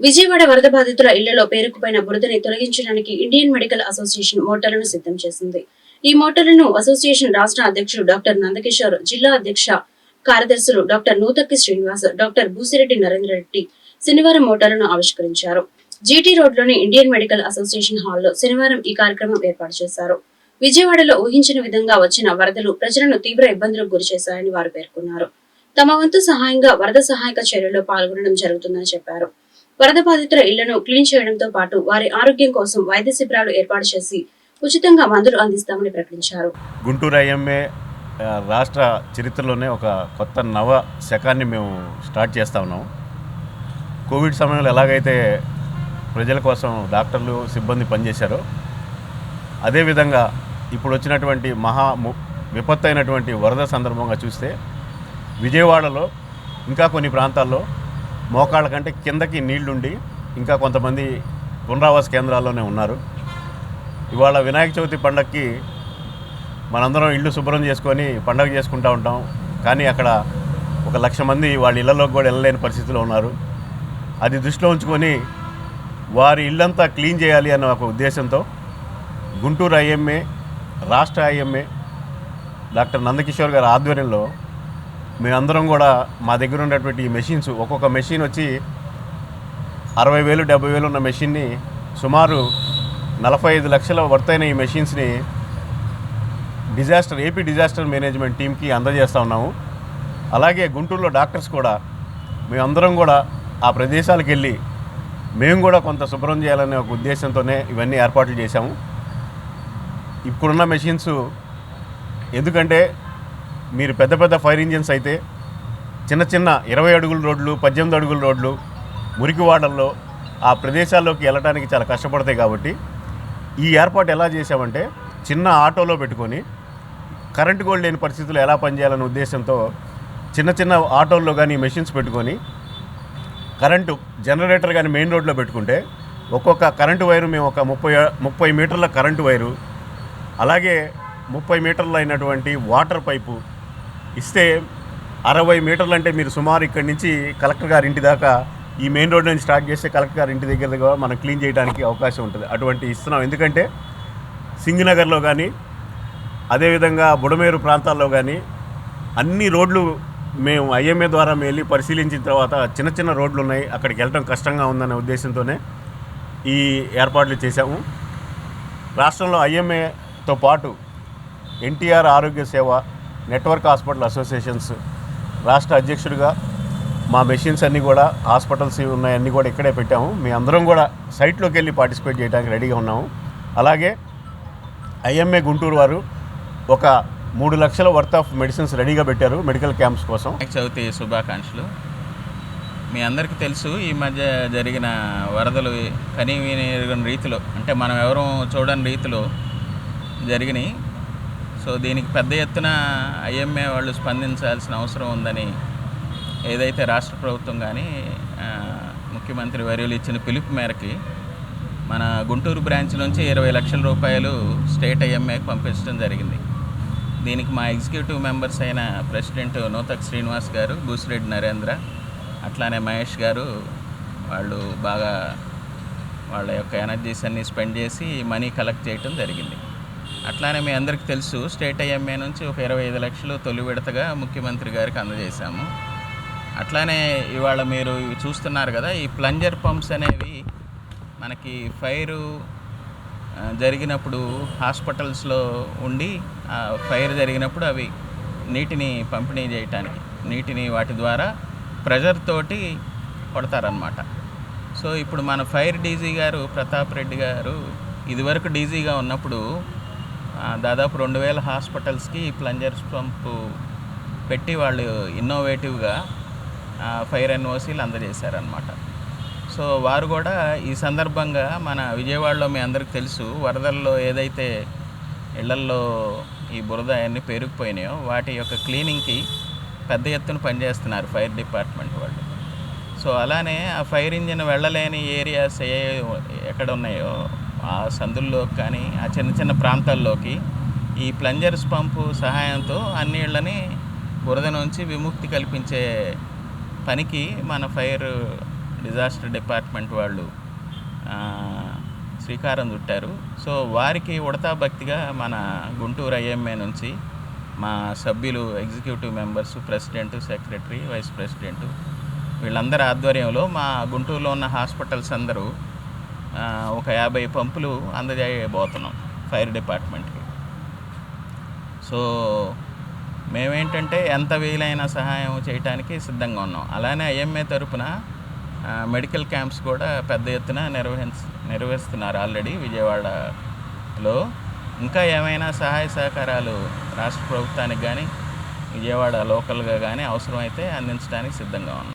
విజయవాడ వరద బాధితుల ఇళ్ళలో పేరుకుపోయిన బురదని తొలగించడానికి ఇండియన్ మెడికల్ అసోసియేషన్ మోటార్లను సిద్ధం చేసింది. ఈ మోటార్లను అసోసియేషన్ రాష్ట్ర అధ్యక్షుడు డాక్టర్ నందకిషోర్ జిల్లా అధ్యక్ష కార్యదర్శులు డాక్టర్ నూతక్కి శ్రీనివాస్ డాక్టర్ భూసిరెడ్డి నరేంద్ర రెడ్డి శనివారం మోటార్లను ఆవిష్కరించారు. జీటీ రోడ్లోని ఇండియన్ మెడికల్ అసోసియేషన్ హాల్లో శనివారం ఈ కార్యక్రమం ఏర్పాటు చేశారు. విజయవాడలో ఊహించిన విధంగా వచ్చిన వరదలు ప్రజలను తీవ్ర ఇబ్బందులకు గురిచేశాయని వారు పేర్కొన్నారు. తమ వంతు సహాయంగా వరద సహాయక చర్యల్లో పాల్గొనడం జరుగుతుందని చెప్పారు. వరద బాధితుల ఇళ్ళను క్లీన్ చేయడంతో పాటు వారి ఆరోగ్యం కోసం వైద్య శిబిరాలు ఏర్పాటు చేసి ఉచితంగా మందులు అందిస్తామని ప్రకటించారు. గుంటూరు ఐఎంఏ రాష్ట్ర చరిత్రలోనే ఒక కొత్త నవ శకాన్ని మేము స్టార్ట్ చేస్తా ఉన్నాం. కోవిడ్ సమయంలో ఎలాగైతే ప్రజల కోసం డాక్టర్లు సిబ్బంది పనిచేశారో అదేవిధంగా ఇప్పుడు వచ్చినటువంటి మహా ము- విపత్తు అయినటువంటి వరద సందర్భంగా చూస్తే విజయవాడలో ఇంకా కొన్ని ప్రాంతాల్లో మోకాళ్ళ కంటే కిందకి నీళ్ళుండి ఇంకా కొంతమంది పునరావాస కేంద్రాల్లోనే ఉన్నారు. ఇవాళ వినాయక చవితి పండగకి మనందరం ఇల్లు శుభ్రం చేసుకొని పండగ చేసుకుంటూ ఉంటాం. కానీ అక్కడ ఒక లక్ష మంది వాళ్ళ ఇళ్ళలోకి కూడా వెళ్ళలేని పరిస్థితిలో ఉన్నారు. అది దృష్టిలో ఉంచుకొని వారి ఇల్లంతా క్లీన్ చేయాలి అన్న ఒక ఉద్దేశంతో గుంటూరు ఐఎంఏ రాష్ట్ర ఐఎంఏ డాక్టర్ నందకిషోర్ గారి ఆధ్వర్యంలో మేమందరం కూడా మా దగ్గర ఉన్నటువంటి ఈ మెషిన్స్ ఒక్కొక్క మెషిన్ వచ్చి అరవై వేలు డెబ్బై వేలు ఉన్న మెషిన్ని సుమారు నలభై ఐదు లక్షల వర్తైన ఈ మెషిన్స్ని డిజాస్టర్ ఏపీ డిజాస్టర్ మేనేజ్మెంట్ టీంకి అందజేస్తూ ఉన్నాము. అలాగే గుంటూరులో డాక్టర్స్ కూడా మేమందరం కూడా ఆ ప్రదేశాలకు వెళ్ళి మేము కూడా కొంత శుభ్రం చేయాలనే ఒక ఉద్దేశంతోనే ఇవన్నీ ఏర్పాట్లు చేశాము. ఇప్పుడున్న మెషిన్స్ ఎందుకంటే మీరు పెద్ద పెద్ద ఫైర్ ఇంజిన్స్ అయితే చిన్న చిన్న ఇరవై అడుగుల రోడ్లు పద్దెనిమిది అడుగుల రోడ్లు మురికివాడల్లో ఆ ప్రదేశాల్లోకి వెళ్ళడానికి చాలా కష్టపడతాయి కాబట్టి ఈ ఏర్పాటు ఎలా చేశామంటే చిన్న ఆటోలో పెట్టుకొని కరెంటు కూడా లేని పరిస్థితుల్లో ఎలా పనిచేయాలనే ఉద్దేశంతో చిన్న చిన్న ఆటోల్లో కానీ మెషిన్స్ పెట్టుకొని కరెంటు జనరేటర్ కానీ మెయిన్ రోడ్లో పెట్టుకుంటే ఒక్కొక్క కరెంటు వైరు మేము ఒక ముప్పై ముప్పై మీటర్ల కరెంటు వైరు అలాగే ముప్పై మీటర్లు అయినటువంటి వాటర్ పైపు ఇస్తే అరవై మీటర్లు అంటే మీరు సుమారు ఇక్కడి నుంచి కలెక్టర్ గారి ఇంటి దాకా ఈ మెయిన్ రోడ్ నుంచి స్టార్ట్ చేస్తే కలెక్టర్ గారి ఇంటి దగ్గర దగ్గర మనం క్లీన్ చేయడానికి అవకాశం ఉంటుంది. అటువంటి ఇస్తున్నాం. ఎందుకంటే సింగనగర్లో కానీ అదేవిధంగా బుడమేరు ప్రాంతాల్లో కానీ అన్ని రోడ్లు మేము ఐఎంఏ ద్వారా మేము వెళ్ళి పరిశీలించిన తర్వాత చిన్న చిన్న రోడ్లు ఉన్నాయి. అక్కడికి వెళ్ళడం కష్టంగా ఉందనే ఉద్దేశంతోనే ఈ ఏర్పాట్లు చేశాము. రాష్ట్రంలో ఐఎంఏతో పాటు ఎన్టీఆర్ ఆరోగ్య సేవ నెట్వర్క్ హాస్పిటల్ అసోసియేషన్స్ రాష్ట్ర అధ్యక్షుడిగా మా మెషిన్స్ అన్నీ కూడా హాస్పిటల్స్ ఉన్నాయన్నీ కూడా ఇక్కడే పెట్టాము. మీ అందరం కూడా సైట్లోకి వెళ్ళి పార్టిసిపేట్ చేయడానికి రెడీగా ఉన్నాము. అలాగే ఐఎంఏ గుంటూరు వారు ఒక మూడు లక్షల వర్త్ ఆఫ్ మెడిసిన్స్ రెడీగా పెట్టారు మెడికల్ క్యాంప్స్ కోసం. చవితి శుభాకాంక్షలు మీ అందరికీ తెలుసు ఈ మధ్య జరిగిన వరదలు కని విని రీతిలో అంటే మనం ఎవరూ చూడని రీతిలో జరిగినాయి. సో దీనికి పెద్ద ఎత్తున ఐఎంఏ వాళ్ళు స్పందించాల్సిన అవసరం ఉందని ఏదైతే రాష్ట్ర ప్రభుత్వం కానీ ముఖ్యమంత్రి వర్యులు ఇచ్చిన పిలుపు మేరకి మన గుంటూరు బ్రాంచ్ నుంచి ఇరవై లక్షల రూపాయలు స్టేట్ ఐఎంఏకి పంపించడం జరిగింది. దీనికి మా ఎగ్జిక్యూటివ్ మెంబర్స్ అయిన ప్రెసిడెంట్ నూతక్ శ్రీనివాస్ గారు బూసిరెడ్డి నరేంద్ర అట్లానే మహేష్ గారు వాళ్ళు బాగా వాళ్ళ యొక్క ఎనర్జీస్ అన్ని స్పెండ్ చేసి మనీ కలెక్ట్ చేయటం జరిగింది. అట్లానే మీ అందరికీ తెలుసు స్టేట్ ఐఎంఏ నుంచి ఒక ఇరవై ఐదు లక్షలు తొలి విడతగా ముఖ్యమంత్రి గారికి అందజేశాము. అట్లానే ఇవాళ మీరు చూస్తున్నారు కదా ఈ ప్లంజర్ పంప్స్ అనేవి మనకి ఫైరు జరిగినప్పుడు హాస్పిటల్స్లో ఉండి ఆ ఫైర్ జరిగినప్పుడు అవి నీటిని పంపిణీ చేయటానికి నీటిని వాటి ద్వారా ప్రెజర్ తోటి కొడతారనమాట సో ఇప్పుడు మన ఫైర్ డీజీ గారు ప్రతాప్ రెడ్డి గారు ఇదివరకు డీజీగా ఉన్నప్పుడు దాదాపు రెండు వేల హాస్పిటల్స్కి ప్లంజర్స్ పంపు పెట్టి వాళ్ళు ఇన్నోవేటివ్గా ఫైర్ ఎన్ఓసీలు అందజేశారనమాట సో వారు కూడా ఈ సందర్భంగా మన విజయవాడలో మీ అందరికి తెలుసు వరదల్లో ఏదైతే ఇళ్ళల్లో ఈ బురద అన్నీ పేరుకుపోయినాయో వాటి యొక్క క్లీనింగ్కి పెద్ద ఎత్తున పనిచేస్తున్నారు ఫైర్ డిపార్ట్మెంట్ వాళ్ళు. సో అలానే ఆ ఫైర్ ఇంజిన్ వెళ్ళలేని ఏరియాస్ ఏ ఎక్కడ ఉన్నాయో ఆ సందుల్లో కానీ ఆ చిన్న చిన్న ప్రాంతాల్లోకి ఈ ప్లంజర్స్ పంపు సహాయంతో అన్నిళ్ళని బురద నుంచి విముక్తి కల్పించే పనికి మన ఫైర్ డిజాస్టర్ డిపార్ట్మెంట్ వాళ్ళు శ్రీకారం చుట్టారు. సో వారికి ఉడతా భక్తిగా మన గుంటూరు ఐఎంఏ నుంచి మా సభ్యులు executive members president secretary vice president వీళ్ళందరి ఆధ్వర్యంలో మా గుంటూరులో ఉన్న హాస్పిటల్స్ అందరూ ఒక యాభై పంపులు అందజేయబోతున్నాం ఫైర్ డిపార్ట్మెంట్కి. సో మేమేంటంటే ఎంత వీలైన సహాయం చేయడానికి సిద్ధంగా ఉన్నాం. అలానే ఐఎంఏ తరపున మెడికల్ క్యాంప్స్ కూడా పెద్ద ఎత్తున నిర్వహించ నిర్వహిస్తున్నారు ఆల్రెడీ విజయవాడలో. ఇంకా ఏమైనా సహాయ సహకారాలు రాష్ట్ర ప్రభుత్వానికి కానీ విజయవాడ లోకల్గా కానీ అవసరమైతే అందించడానికి సిద్ధంగా ఉన్నాం.